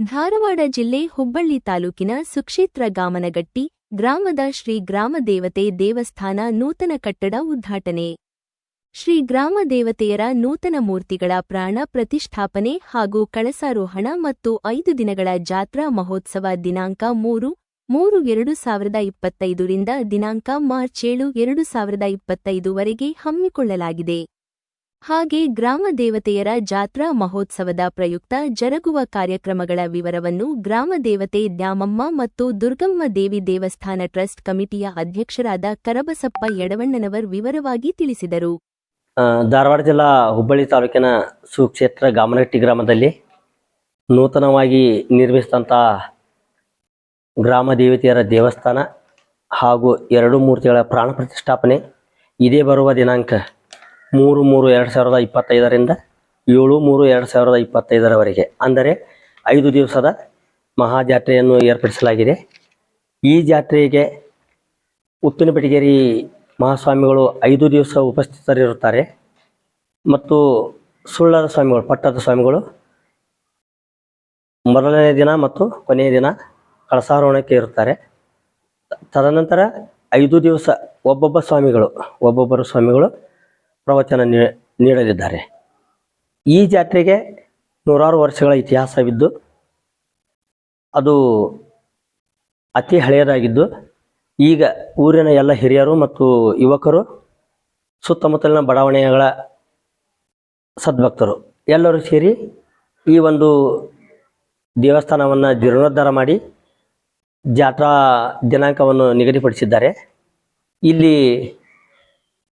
ಧಾರವಾಡ ಜಿಲ್ಲೆ ಹುಬ್ಬಳ್ಳಿ ತಾಲೂಕಿನ ಸುಕ್ಷೇತ್ರ ಗಾಮನಗಟ್ಟಿ ಗ್ರಾಮದ ಶ್ರೀ ಗ್ರಾಮದೇವತೆ ದೇವಸ್ಥಾನ ನೂತನ ಕಟ್ಟಡ ಉದ್ಘಾಟನೆ. ಶ್ರೀ ಗ್ರಾಮದೇವತೆಯರ ನೂತನ ಮೂರ್ತಿಗಳ ಪ್ರಾಣ ಪ್ರತಿಷ್ಠಾಪನೆ ಹಾಗೂ ಕಳಸಾರೋಹಣ ಮತ್ತು ಐದು ದಿನಗಳ ಜಾತ್ರಾ ಮಹೋತ್ಸವ ದಿನಾಂಕ ಮೂರು ಮೂರು ಎರಡು ಸಾವಿರದ ಇಪ್ಪತ್ತೈದರಿಂದ ದಿನಾಂಕ ಮಾರ್ಚ್ ಏಳು ಎರಡು ಸಾವಿರದ ಇಪ್ಪತ್ತೈದುವರೆಗೆ ಹಮ್ಮಿಕೊಳ್ಳಲಾಗಿದೆ. ಹಾಗೆ ಗ್ರಾಮ ದೇವತೆಯರ ಜಾತ್ರಾ ಮಹೋತ್ಸವದ ಪ್ರಯುಕ್ತ ಜರುಗುವ ಕಾರ್ಯಕ್ರಮಗಳ ವಿವರವನ್ನು ಗ್ರಾಮ ದೇವತೆ ದ್ಯಾಮಮ್ಮ ಮತ್ತು ದುರ್ಗಮ್ಮ ದೇವಿ ದೇವಸ್ಥಾನ ಟ್ರಸ್ಟ್ ಕಮಿಟಿಯ ಅಧ್ಯಕ್ಷರಾದ ಕರಬಸಪ್ಪ ಯಡವಣ್ಣನವರ್ ವಿವರವಾಗಿ ತಿಳಿಸಿದರು. ಧಾರವಾಡ ಜಿಲ್ಲಾ ಹುಬ್ಬಳ್ಳಿ ತಾಲೂಕಿನ ಸುಕ್ಷೇತ್ರ ಗಾಮನಟ್ಟಿ ಗ್ರಾಮದಲ್ಲಿ ನೂತನವಾಗಿ ನಿರ್ಮಿಸಿದಂಥ ಗ್ರಾಮ ದೇವತೆಯರ ದೇವಸ್ಥಾನ ಹಾಗೂ ಎರಡು ಮೂರ್ತಿಗಳ ಪ್ರಾಣ ಪ್ರತಿಷ್ಠಾಪನೆ ಇದೇ ಬರುವ ದಿನಾಂಕ ಮೂರು ಮೂರು ಎರಡು ಸಾವಿರದ ಇಪ್ಪತ್ತೈದರಿಂದ ಏಳು ಮೂರು ಎರಡು ಸಾವಿರದ ಇಪ್ಪತ್ತೈದರವರೆಗೆ. ಅಂದರೆ ಐದು ದಿವಸದ ಮಹಾಜಾತ್ರೆಯನ್ನು ಏರ್ಪಡಿಸಲಾಗಿದೆ. ಈ ಜಾತ್ರೆಗೆ ಉಪ್ಪಿನಪೆಟಗೇರಿ ಮಹಾಸ್ವಾಮಿಗಳು ಐದು ದಿವಸ ಉಪಸ್ಥಿತರಿರುತ್ತಾರೆ. ಮತ್ತು ಸುಳ್ಳದ ಸ್ವಾಮಿಗಳು, ಪಟ್ಟದ ಸ್ವಾಮಿಗಳು ಮೊದಲನೇ ದಿನ ಮತ್ತು ಕೊನೆಯ ದಿನ ಕಳಸಾರೋಹಣಕ್ಕೆ ಇರುತ್ತಾರೆ. ತದನಂತರ ಐದು ದಿವಸ ಒಬ್ಬೊಬ್ಬ ಸ್ವಾಮಿಗಳು, ಒಬ್ಬೊಬ್ಬರು ಸ್ವಾಮಿಗಳು ಪ್ರವಚನ ನೀಡಲಿದ್ದಾರೆ. ಈ ಜಾತ್ರೆಗೆ ನೂರಾರು ವರ್ಷಗಳ ಇತಿಹಾಸವಿದ್ದು, ಅದು ಅತಿ ಹಳೆಯದಾಗಿದ್ದು, ಈಗ ಊರಿನ ಎಲ್ಲ ಹಿರಿಯರು ಮತ್ತು ಯುವಕರು ಸುತ್ತಮುತ್ತಲಿನ ಬಡಾವಣೆಗಳ ಸದ್ಭಕ್ತರು ಎಲ್ಲರೂ ಸೇರಿ ಈ ಒಂದು ದೇವಸ್ಥಾನವನ್ನು ಜೀರ್ಣೋದ್ಧಾರ ಮಾಡಿ ಜಾತ್ರಾ ದಿನಾಂಕವನ್ನು ನಿಗದಿಪಡಿಸಿದ್ದಾರೆ. ಇಲ್ಲಿ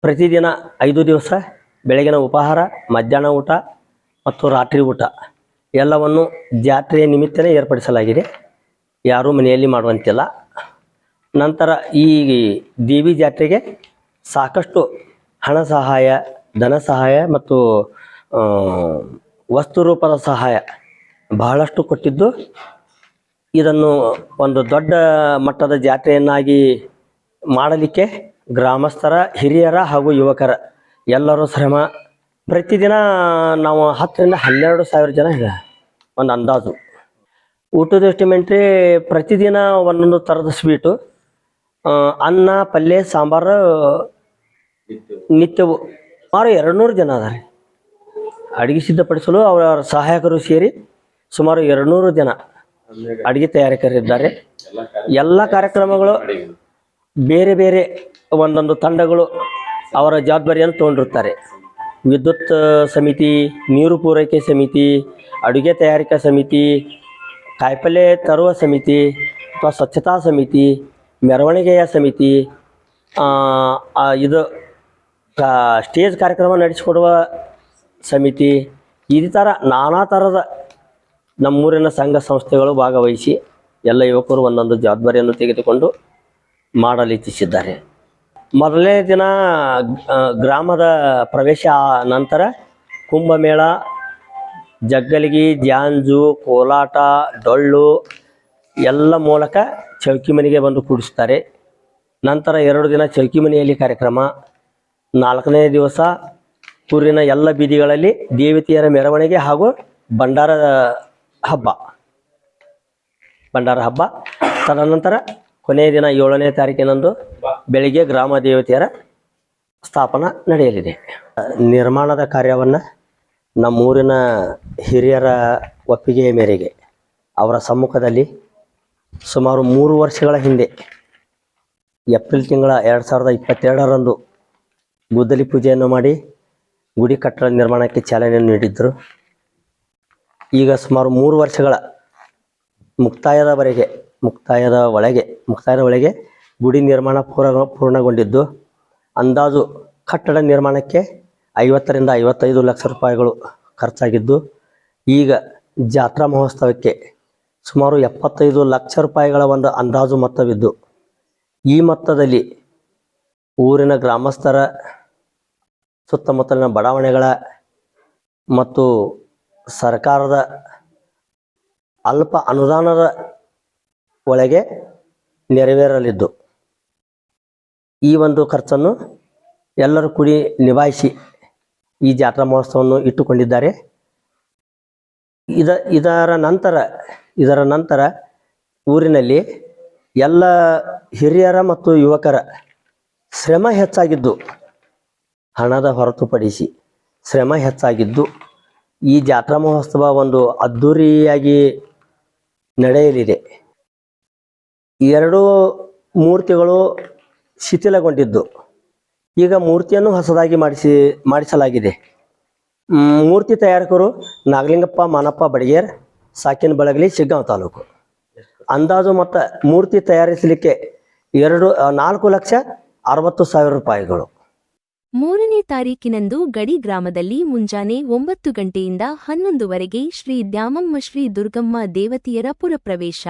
ಪ್ರತಿದಿನ ಐದು ದಿವಸ ಬೆಳಗಿನ ಉಪಹಾರ, ಮಧ್ಯಾಹ್ನ ಊಟ ಮತ್ತು ರಾತ್ರಿ ಊಟ. ಎಲ್ಲವನ್ನು ಜಾತ್ರೆಯ ನಿಮಿತ್ತನೇ ಏರ್ಪಡಿಸಲಾಗಿದೆ. ಯಾರೂ ಮನೆಯಲ್ಲಿ ಮಾಡುವಂತಿಲ್ಲ. ನಂತರ ಈ ದೇವಿ ಜಾತ್ರೆಗೆ ಸಾಕಷ್ಟು ಹಣ ಸಹಾಯ, ಧನ ಸಹಾಯ ಮತ್ತು ವಸ್ತು ರೂಪದ ಸಹಾಯ ಬಹಳಷ್ಟು ಕೊಟ್ಟಿದ್ದು. ಇದನ್ನು ಒಂದು ದೊಡ್ಡ ಮಟ್ಟದ ಜಾತ್ರೆಯನ್ನಾಗಿ ಮಾಡಲಿಕ್ಕೆ ಗ್ರಾಮಸ್ಥರ ಹಿರಿಯರ ಹಾಗೂ ಯುವಕರ ಎಲ್ಲರೂ ಶ್ರಮ. ಪ್ರತಿದಿನ ನಾವು ಹತ್ತರಿಂದ ಹನ್ನೆರಡು ಸಾವಿರ ಜನ ಇದೆ, ಒಂದು ಅಂದಾಜು. ಊಟದ ಎಸ್ಟಿಮೆಂಟ್ರಿ ಪ್ರತಿದಿನ ಒಂದೊಂದು ಥರದ ಸ್ವೀಟು ಅನ್ನ, ಪಲ್ಯ, ಸಾಂಬಾರು, ನಿತ್ಯವು. ಸುಮಾರು ಎರಡು ನೂರು ಜನ ಅದಾರೆ ಅಡುಗೆ ಸಿದ್ಧಪಡಿಸಲು ಅವರ ಸಹಾಯಕರು ಸೇರಿ ಸುಮಾರು ಎರಡು ನೂರು ಜನ ಅಡುಗೆ ತಯಾರಕರಿದ್ದಾರೆ. ಎಲ್ಲ ಕಾರ್ಯಕ್ರಮಗಳು ಬೇರೆ ಬೇರೆ ಒಂದೊಂದು ತಂಡಗಳು ಅವರ ಜವಾಬ್ದಾರಿಯನ್ನು ತಗೊಂಡಿರ್ತಾರೆ ವಿದ್ಯುತ್ ಸಮಿತಿ, ನೀರು ಪೂರೈಕೆ ಸಮಿತಿ, ಅಡುಗೆ ತಯಾರಿಕಾ ಸಮಿತಿ ಕಾಯಿಪಲ್ಯ ತರುವ ಸಮಿತಿ ಅಥವಾ ಸ್ವಚ್ಛತಾ ಸಮಿತಿ, ಮೆರವಣಿಗೆಯ ಸಮಿತಿ ಇದು ಸ್ಟೇಜ್ ಕಾರ್ಯಕ್ರಮ ನಡೆಸಿಕೊಡುವ ಸಮಿತಿ, ಈ ಥರ ನಾನಾ ಥರದ ನಮ್ಮೂರಿನ ಸಂಘ ಸಂಸ್ಥೆಗಳು ಭಾಗವಹಿಸಿ ಎಲ್ಲ ಯುವಕರು ಒಂದೊಂದು ಜವಾಬ್ದಾರಿಯನ್ನು ತೆಗೆದುಕೊಂಡು ಮಾಡಲು ಇಚ್ಛಿಸಿದ್ದಾರೆ ಮೊದಲನೇ ದಿನ ಗ್ರಾಮದ ಪ್ರವೇಶ ನಂತರ ಕುಂಭಮೇಳ, ಜಗ್ಗಲಿಗಿ ಜಾಂಜು ಕೋಲಾಟ, ಡೊಳ್ಳು ಎಲ್ಲ ಮೂಲಕ ಚೌಕಿ ಮನೆಗೆ ಬಂದು ಕೂಡಿಸ್ತಾರೆ. ನಂತರ ಎರಡು ದಿನ ಚೌಕಿ ಮನೆಯಲ್ಲಿ ಕಾರ್ಯಕ್ರಮ. ನಾಲ್ಕನೇ ದಿವಸ ಊರಿನ ಎಲ್ಲ ಬೀದಿಗಳಲ್ಲಿ ದೇವತೆಯರ ಮೆರವಣಿಗೆ ಹಾಗೂ ಭಂಡಾರ ಹಬ್ಬ. ಭಂಡಾರ ಹಬ್ಬ. ತದನಂತರ ಕೊನೆಯ ದಿನ ಏಳನೇ ತಾರೀಕಿನಂದು ಬೆಳಿಗ್ಗೆ ಗ್ರಾಮ ದೇವತೆಯರ ಸ್ಥಾಪನಾ ನಡೆಯಲಿದೆ. ನಿರ್ಮಾಣದ ಕಾರ್ಯವನ್ನು ನಮ್ಮೂರಿನ ಹಿರಿಯರ ಒಪ್ಪಿಗೆಯ ಮೇರೆಗೆ ಅವರ ಸಮ್ಮುಖದಲ್ಲಿ ಸುಮಾರು ಮೂರು ವರ್ಷಗಳ ಹಿಂದೆ ಏಪ್ರಿಲ್ ತಿಂಗಳ ಎರಡು ಸಾವಿರದ ಇಪ್ಪತ್ತೆರಡರಂದು ಗುದ್ದಲಿ ಪೂಜೆಯನ್ನು ಮಾಡಿ ಗುಡಿ ಕಟ್ಟಡ ನಿರ್ಮಾಣಕ್ಕೆ ಚಾಲನೆ ನೀಡಿದ್ದರು. ಈಗ ಸುಮಾರು ಮೂರು ವರ್ಷಗಳ ಮುಕ್ತಾಯದವರೆಗೆ ಮುಕ್ತಾಯದ ಒಳಗೆ ಮುಕ್ತಾಯದ ಒಳಗೆ ಗುಡಿ ನಿರ್ಮಾಣ ಪೂರ ಪೂರ್ಣಗೊಂಡಿದ್ದು, ಅಂದಾಜು ಕಟ್ಟಡ ನಿರ್ಮಾಣಕ್ಕೆ ಐವತ್ತರಿಂದ ಐವತ್ತೈದು ಲಕ್ಷ ರೂಪಾಯಿಗಳು ಖರ್ಚಾಗಿದ್ದು, ಈಗ ಜಾತ್ರಾ ಮಹೋತ್ಸವಕ್ಕೆ ಸುಮಾರು ಎಪ್ಪತ್ತೈದು ಲಕ್ಷ ರೂಪಾಯಿಗಳ ಒಂದು ಅಂದಾಜು ಮೊತ್ತವಿದ್ದು, ಈ ಮೊತ್ತದಲ್ಲಿ ಊರಿನ ಗ್ರಾಮಸ್ಥರ ಸುತ್ತಮುತ್ತಲಿನ ಬಡಾವಣೆಗಳ ಮತ್ತು ಸರ್ಕಾರದ ಅಲ್ಪ ಅನುದಾನದ ಒಳಗೆ ನೆರವೇರಲಿದ್ದು. ಈ ಒಂದು ಖರ್ಚನ್ನು ಎಲ್ಲರೂ ಕೂಡಿ ನಿಭಾಯಿಸಿ ಈ ಜಾತ್ರಾ ಮಹೋತ್ಸವವನ್ನು ಇಟ್ಟುಕೊಂಡಿದ್ದಾರೆ. ಇದ, ಇದರ ನಂತರ ಇದರ ನಂತರ ಊರಿನಲ್ಲಿ ಎಲ್ಲ ಹಿರಿಯರ ಮತ್ತು ಯುವಕರ ಶ್ರಮ ಹೆಚ್ಚಾಗಿದ್ದು, ಹಣದ ಹೊರತುಪಡಿಸಿ ಶ್ರಮ ಹೆಚ್ಚಾಗಿದ್ದು, ಈ ಜಾತ್ರಾ ಮಹೋತ್ಸವ ಒಂದು ಅದ್ಧೂರಿಯಾಗಿ ನಡೆಯಲಿದೆ. ಎರಡು ಮೂರ್ತಿಗಳು ಶಿಥಿಲಗೊಂಡಿದ್ದು. ಈಗ ಮೂರ್ತಿಯನ್ನು ಹೊಸದಾಗಿ ಮಾಡಿಸಿ, ಮಾಡಿಸಲಾಗಿದೆ. ಮೂರ್ತಿ ತಯಾರಕರು ನಾಗಲಿಂಗಪ್ಪ, ಮಾನಪ್ಪ, ಬಡಿಗೇರ್, ಸಾಕಿನ ಬಳಗಲಿ, ಶಿಗ್ಗಾಂವ್ ತಾಲೂಕು. ಅಂದಾಜು ಮೊತ್ತ ಮೂರ್ತಿ ತಯಾರಿಸಲಿಕ್ಕೆ ಎರಡು ನಾಲ್ಕು ಲಕ್ಷ ಅರವತ್ತು ಸಾವಿರ ರೂಪಾಯಿಗಳು. ಮೂರನೇ ತಾರೀಕಿನಂದು ಗಡಿ ಗ್ರಾಮದಲ್ಲಿ ಮುಂಜಾನೆ ಒಂಬತ್ತು ಗಂಟೆಯಿಂದ ಹನ್ನೊಂದುವರೆಗೆ ಶ್ರೀ ದ್ಯಾಮಮ್ಮ ಶ್ರೀ ದುರ್ಗಮ್ಮ ದೇವತೆಯರ ಪುರಪ್ರವೇಶ.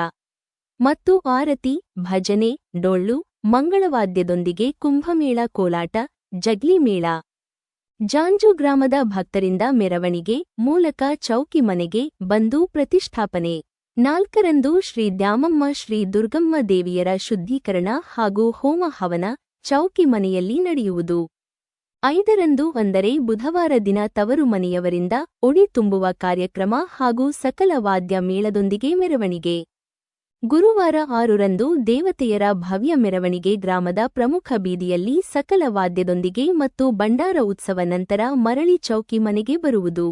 ಮತ್ತು ಆರತಿ, ಭಜನೆ, ಡೊಳ್ಳು ಮಂಗಳವಾದ್ಯದೊಂದಿಗೆ ಕುಂಭಮೇಳ ಕೋಲಾಟ, ಜಗ್ಲಿ ಮೇಳ. ಜಾಂಜು ಗ್ರಾಮದ ಭಕ್ತರಿಂದ ಮೆರವಣಿಗೆ ಮೂಲಕ ಚೌಕಿ ಮನೆಗೆ ಬಂದು ಪ್ರತಿಷ್ಠಾಪನೆ. ನಾಲ್ಕರಂದು ಶ್ರೀ ದ್ಯಾಮಮ್ಮ ಶ್ರೀ ದುರ್ಗಮ್ಮ ದೇವಿಯರ ಶುದ್ಧೀಕರಣ ಹಾಗೂ ಹೋಮ ಹವನ ಚೌಕಿ ಮನೆಯಲ್ಲಿ ನಡೆಯುವುದು. ಐದರಂದು ಅಂದರೆ ಬುಧವಾರ ದಿನ ತವರು ಮನೆಯವರಿಂದ ಒಡಿ ತುಂಬುವ ಕಾರ್ಯಕ್ರಮ ಹಾಗೂ ಸಕಲ ವಾದ್ಯ ಮೇಳದೊಂದಿಗೆ ಮೆರವಣಿಗೆ. ಗುರುವಾರ ಆರರಂದು ದೇವತೆಯರ ಭವ್ಯ ಮೆರವಣಿಗೆ ಗ್ರಾಮದ ಪ್ರಮುಖ ಬೀದಿಯಲ್ಲಿ ಸಕಲ ವಾದ್ಯದೊಂದಿಗೆ ಮತ್ತು ಭಂಡಾರ ಉತ್ಸವ ನಂತರ ಮರಳಿ ಚೌಕಿ ಮನೆಗೆ ಬರುವುದು.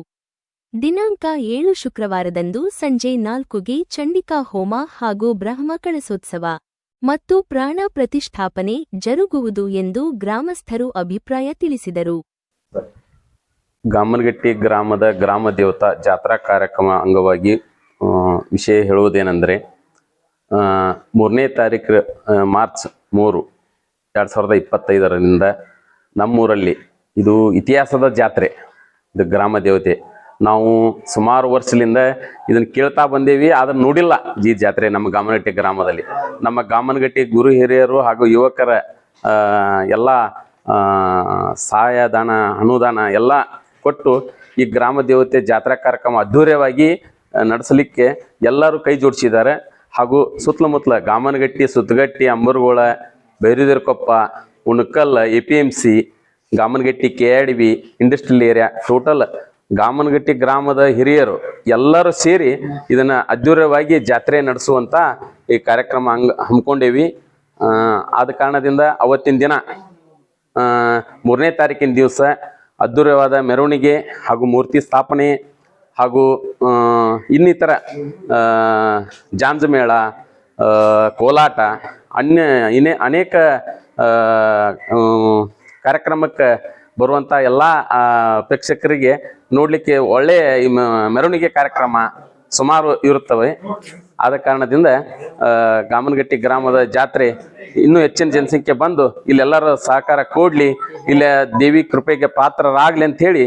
ದಿನಾಂಕ ಏಳು ಶುಕ್ರವಾರದಂದು ಸಂಜೆ ನಾಲ್ಕುಗೆ ಚಂಡಿಕಾ ಹೋಮ ಹಾಗೂ ಬ್ರಹ್ಮ ಕಳಸೋತ್ಸವ ಮತ್ತು ಪ್ರಾಣ ಪ್ರತಿಷ್ಠಾಪನೆ ಜರುಗುವುದು ಎಂದು ಗ್ರಾಮಸ್ಥರು ಅಭಿಪ್ರಾಯ ತಿಳಿಸಿದರು. ಗಾಮನಗಟ್ಟಿ ಗ್ರಾಮದ ಗ್ರಾಮ ದೇವತಾ ಜಾತ್ರಾ ಕಾರ್ಯಕ್ರಮ ಅಂಗವಾಗಿ ವಿಷಯ ಹೇಳುವುದೇನೆಂದರೆ ಮೂರನೇ ತಾರೀಕು ಮಾರ್ಚ್ ಮೂರು, ಎರಡು ಸಾವಿರದ ಇಪ್ಪತ್ತೈದರಿಂದ ನಮ್ಮೂರಲ್ಲಿ ಇದು ಇತಿಹಾಸದ ಜಾತ್ರೆ, ಇದು ಗ್ರಾಮ ದೇವತೆ. ನಾವು ಸುಮಾರು ವರ್ಷದಿಂದ ಇದನ್ನು ಕೇಳ್ತಾ ಬಂದೇವಿ, ಆದ್ರೆ ನೋಡಿಲ್ಲ ಈ ಜಾತ್ರೆ ನಮ್ಮ ಗಾಮನಗಟ್ಟಿ ಗ್ರಾಮದಲ್ಲಿ. ನಮ್ಮ ಗಾಮನಗಟ್ಟಿ ಗುರು ಹಿರಿಯರು ಹಾಗೂ ಯುವಕರ ಎಲ್ಲ ಸಹಾಯ ಸಹಾಯದಾನ ಅನುದಾನ ಎಲ್ಲ ಕೊಟ್ಟು ಈ ಗ್ರಾಮ ದೇವತೆ ಜಾತ್ರಾ ಕಾರ್ಯಕ್ರಮ ಅದ್ಧೂರ್ಯವಾಗಿ ನಡೆಸಲಿಕ್ಕೆ ಎಲ್ಲರೂ ಕೈ ಜೋಡಿಸಿದ್ದಾರೆ. ಹಾಗೂ ಸುತ್ತಮುತ್ತಲ Gamanagatti, Suttagatti, Ambargol, Bairudirkoppa, Unkal A P M C Gamanagatti K R D B industrial area, total Gamanagatti ಗ್ರಾಮದ ಹಿರಿಯರು ಎಲ್ಲರೂ ಸೇರಿ ಇದನ್ನ ಅದ್ಧೂರವಾಗಿ ಜಾತ್ರೆ ನಡೆಸುವಂತ ಈ ಕಾರ್ಯಕ್ರಮ ಹಂಗ್ ಹಮ್ಮಿಕೊಂಡೇವಿ. ಆದ ಕಾರಣದಿಂದ ಅವತ್ತಿನ ದಿನ ಮೂರನೇ ತಾರೀಕಿನ ದಿವಸ ಅದ್ಧೂರವಾದ ಮೆರವಣಿಗೆ ಹಾಗೂ ಮೂರ್ತಿ ಸ್ಥಾಪನೆ ಹಾಗೂ ಇನ್ನಿತರ ಜಾಂಜಮೇಳ ಜಾಂಜ ಕೋಲಾಟ, ಅನ್ಯ, ಇನ್ನೇ ಅನೇಕ ಕಾರ್ಯಕ್ರಮಕ್ಕೆ ಬರುವಂಥ ಎಲ್ಲ ಪ್ರೇಕ್ಷಕರಿಗೆ ನೋಡಲಿಕ್ಕೆ ಒಳ್ಳೆಯ ಮೆರವಣಿಗೆ ಕಾರ್ಯಕ್ರಮ ಸುಮಾರು ಇರುತ್ತವೆ. ಆದ ಕಾರಣದಿಂದ ಗಾಮನಗಟ್ಟಿ ಗ್ರಾಮದ ಜಾತ್ರೆ ಇನ್ನೂ ಹೆಚ್ಚಿನ ಜನಸಂಖ್ಯೆ ಬಂದು ಇಲ್ಲೆಲ್ಲರ ಸಹಕಾರ ಕೊಡಲಿ, ಇಲ್ಲ ದೇವಿ ಕೃಪೆಗೆ ಪಾತ್ರರಾಗಲಿ ಅಂತ ಹೇಳಿ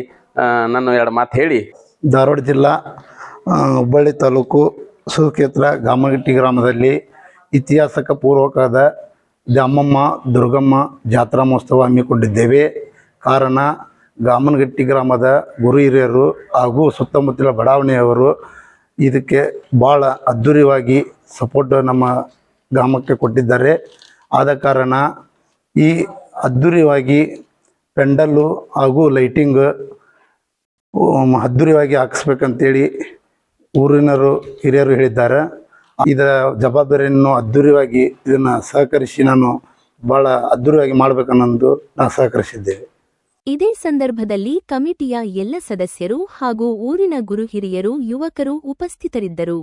ನಾನು ಎರಡು ಮಾತು ಹೇಳಿ. ಧಾರವಾಡ ಜಿಲ್ಲಾ ಹುಬ್ಬಳ್ಳಿ ತಾಲೂಕು ಸುಕ್ಷೇತ್ರ ಗಾಮಗಟ್ಟಿ ಗ್ರಾಮದಲ್ಲಿ ಇತಿಹಾಸಕ ಪೂರ್ವಕಾದ ದ್ಯಾಮಮ್ಮ, ದುರ್ಗಮ್ಮ ಜಾತ್ರಾ ಮಹೋತ್ಸವ ಹಮ್ಮಿಕೊಂಡಿದ್ದೇವೆ. ಕಾರಣ ಗಾಮನಗಟ್ಟಿ ಗ್ರಾಮದ ಗುರು ಹಿರಿಯರು ಹಾಗೂ ಸುತ್ತಮುತ್ತಲ ಬಡಾವಣೆಯವರು ಇದಕ್ಕೆ ಭಾಳ ಅದ್ಧೂರಿಯಾಗಿ ಸಪೋರ್ಟ್ ನಮ್ಮ ಗ್ರಾಮಕ್ಕೆ ಕೊಟ್ಟಿದ್ದಾರೆ. ಆದ ಕಾರಣ ಈ ಅದ್ಧೂರಿಯಾಗಿ ಪೆಂಡಲ್ಲು ಹಾಗೂ ಲೈಟಿಂಗ್ ಅದ್ದೂರಿಯಾಗಿ ಹಾಕಿಸ್ಬೇಕಂತೇಳಿ ಊರಿನರು ಹಿರಿಯರು ಹೇಳಿದ್ದಾರೆ. ಇದರ ಜವಾಬ್ದಾರಿಯನ್ನು ಅದ್ದೂರಿಯಾಗಿ ಇದನ್ನು ಸಹಕರಿಸಿ ನಾನು ಬಹಳ ಅದ್ದೂರಿಯಾಗಿ ಮಾಡಬೇಕನ್ನೊಂದು ನಾನು ಸಹಕರಿಸಿದ್ದೇವೆ. ಇದೇ ಸಂದರ್ಭದಲ್ಲಿ ಕಮಿಟಿಯ ಎಲ್ಲ ಸದಸ್ಯರು ಹಾಗೂ ಊರಿನ ಗುರು ಹಿರಿಯರು ಯುವಕರು ಉಪಸ್ಥಿತರಿದ್ದರು.